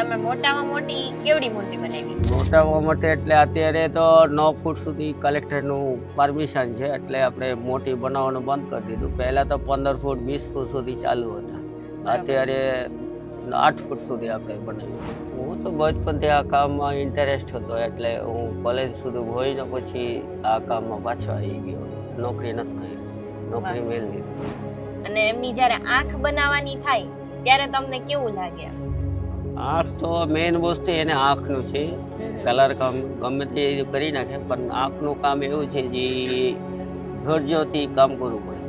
તમે મોટામાં મોટી કેવડી મૂર્તિ બનાવી? મોટામાં મોટી એટલે અત્યારે તો નવ ફૂટ સુધી કલેક્ટરનું પરમિશન છે એટલે આપણે મોટી બનાવવાનું બંધ કરી દીધું. પહેલાં તો પંદર ફૂટ વીસ ફૂટ સુધી ચાલુ હતા. અત્યારે આઠ ફૂટ સુધી આપણે બનાવ્યું. હું તો બચપનથી આ કામમાં ઇન્ટરેસ્ટ હતો એટલે હું કોલેજ સુધી હોઈને પછી આ કામમાં પાછો આવી ગયો. નોકરી નથી કરી. નોકરી મેળવી. અને એમની જ્યારે આંખ બનાવવાની થાય ત્યારે તમને કેવું લાગે? આંખ તો મેઇન વસ્તુ એને આંખનું છે. કલર કામ ગમે તે કરી નાખે, પણ આંખનું કામ એવું છે જે ધૈર્યથી કામ કરવું પડે.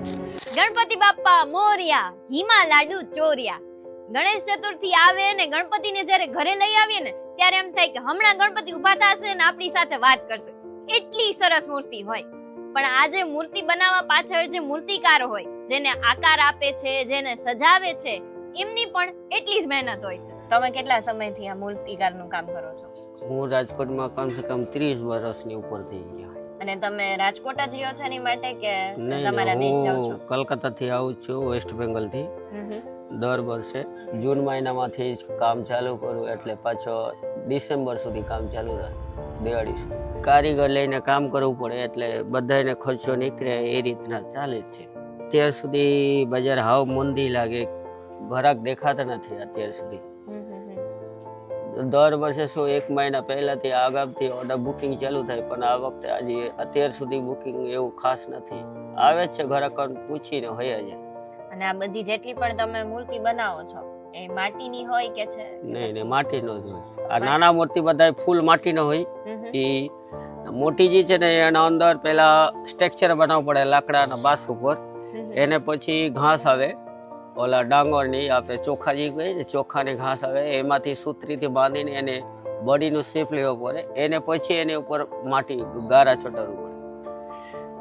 ગણપતિ બાપ્પા, મોરિયા, હિમા, લાડુ, ચોર્યા. ગણેશ ચતુર્થી આવે ને ગણપતિને જ્યારે ઘરે લઈ આવીએ ને, ત્યારે એમ થાય કે હમણાં ગણપતિ ઊભા થશે ને આપણી સાથે વાત કરશે. એટલી સરસ મૂર્તિ હોય. પણ આજે મૂર્તિ બનાવવા પાછળ જે મૂર્તિકાર હોય, જેને આકાર આપે છે, જેને સજાવે છે એમની પણ એટલી જ મહેનત હોય છે. તમે કેટલા સમયથી આ મૂર્તિકારનું કામ કરો છો? હું રાજકોટમાં કમસે કમ ત્રીસ વર્ષની ઉપર થઈ ગયા અને તમે રાજકોટ જ રહ્યો છો એની માટે કે નહીં તમારા દેશ જાઓ છો? કલકત્તાથી આવું જ છું વેસ્ટ બેંગલથી. દર વર્ષે જૂન મહિનામાંથી જ કામ ચાલુ કરું એટલે પાછો ડિસેમ્બર સુધી કામ ચાલુ રહે દિવાળી સુધી. કારીગર લઈને કામ કરવું પડે એટલે બધાને ખર્ચો નીકળે એ રીતના ચાલે જ છે. અત્યાર સુધી બજાર હાવ મંદી લાગે ઘરાક દેખાતા નથી અત્યાર સુધી. દર વર્ષે શું એક મહિના પહેલાથી આગામથી ઓર્ડર બુકિંગ ચાલુ થાય પણ આ વખતે આજે અત્યાર સુધી બુકિંગ એવું ખાસ નથી. આવે છે ઘરાક પૂછીને હોય જ. અને આ બધી જેટલી પણ તમે મૂર્તિ બનાવો છો એ માટીની હોય કે છે? નહીં નહીં માટીનો જ હોય. આ નાના મૂર્તિ બધા ફૂલ માટીનો હોય. એ મોટી જે છે ને એના અંદર પેલા સ્ટ્રક્ચર બનાવવું પડે લાકડાના બાસ ઉપર. એને પછી ઘાસ આવે. ઓલા ડાંગરની આપણે ચોખા જે કહીએ ને ચોખાની ઘાસ આવે એમાંથી સૂત્રીથી બાંધીને એને બોડીનું શેપ લેવો પડે. એને પછી એની ઉપર માટી ગારા ચોટાડવું પડે.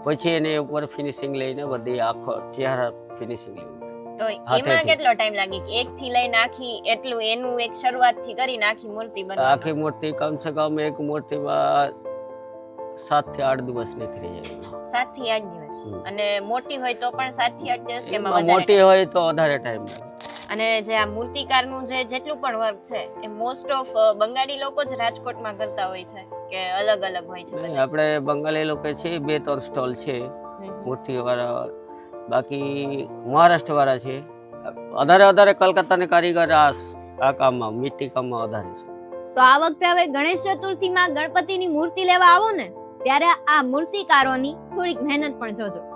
પછી એને ઉપર ફિનિશિંગ લઈને બધી આખો ચહેરા ફિનિશિંગ લેવું. તો એમાં કેટલો ટાઈમ લાગે કે એક થી લઈને આખી એટલું એનું એક શરૂઆતથી કરીને આખી મૂર્તિ બનાવી આખી મૂર્તિ કમસે કમ એક મૂર્તિમાં સાતથી આઠ દિવસ નીકળી જાય. સાતથી આઠ દિવસ. અને મોટી હોય તો પણ સાતથી આઠ દિવસ કે મોટી હોય તો વધારે ટાઈમ? અને જે આ મૂર્તિકારનું જે જેટલું પણ વર્ક છે એ મોસ્ટ ઓફ બંગાળી લોકો જ રાજકોટમાં કરતા હોય છે કે અલગ અલગ હોય છે? આપણે બંગાળી લોકો છે બે ત્રણ સ્ટોલ છે. મૂર્તિ વાળા બાકી મહારાષ્ટ્ર વાળા છે વધારે વધારે કલકત્તાના કારીગર આ આ કામમાં મીટી કામમાં વધારે છે. તો આ વખતે હવે ગણેશ ચતુર્થીમાં ગણપતિની મૂર્તિ લેવા આવો ને, ત્યારે આ મૂર્તિકારોની થોડીક મહેનત પણ જોજો.